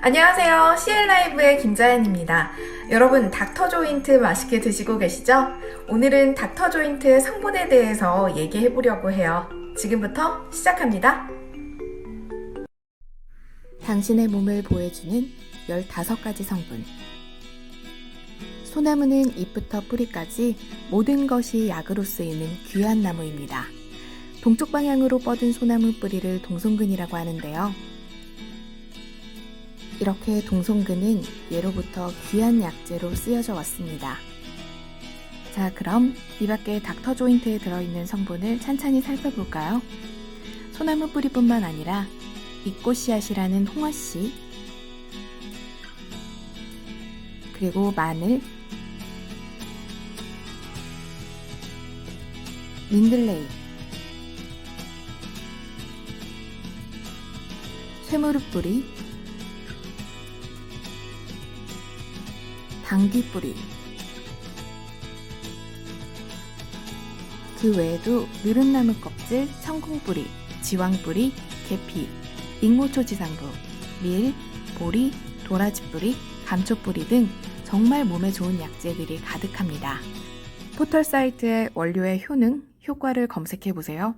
안녕하세요. CL라이브의 김자연입니다. 여러분, 닥터 조인트 맛있게 드시고 계시죠? 오늘은 닥터 조인트의 성분에 대해서 얘기해 보려고 해요. 지금부터 시작합니다. 당신의 몸을 보호해주는 15가지 성분. 소나무는 잎부터 뿌리까지 모든 것이 약으로 쓰이는 귀한 나무입니다. 동쪽 방향으로 뻗은 소나무 뿌리를 동송근이라고 하는데요. 이렇게 동송근은 예로부터 귀한 약재로 쓰여져 왔습니다. 자, 그럼 이 밖에 닥터 조인트에 들어있는 성분을 찬찬히 살펴볼까요? 소나무 뿌리뿐만 아니라 이꼬씨앗이라는 홍어씨, 그리고 마늘, 민들레이, 쇠무릎 뿌리, 당귀 뿌리, 그 외에도 느릅나무 껍질, 청궁 뿌리, 지왕 뿌리, 계피, 익모초 지상부, 밀, 보리, 도라지 뿌리, 감초 뿌리 등 정말 몸에 좋은 약재들이 가득합니다. 포털 사이트의 원료의 효능, 효과를 검색해 보세요.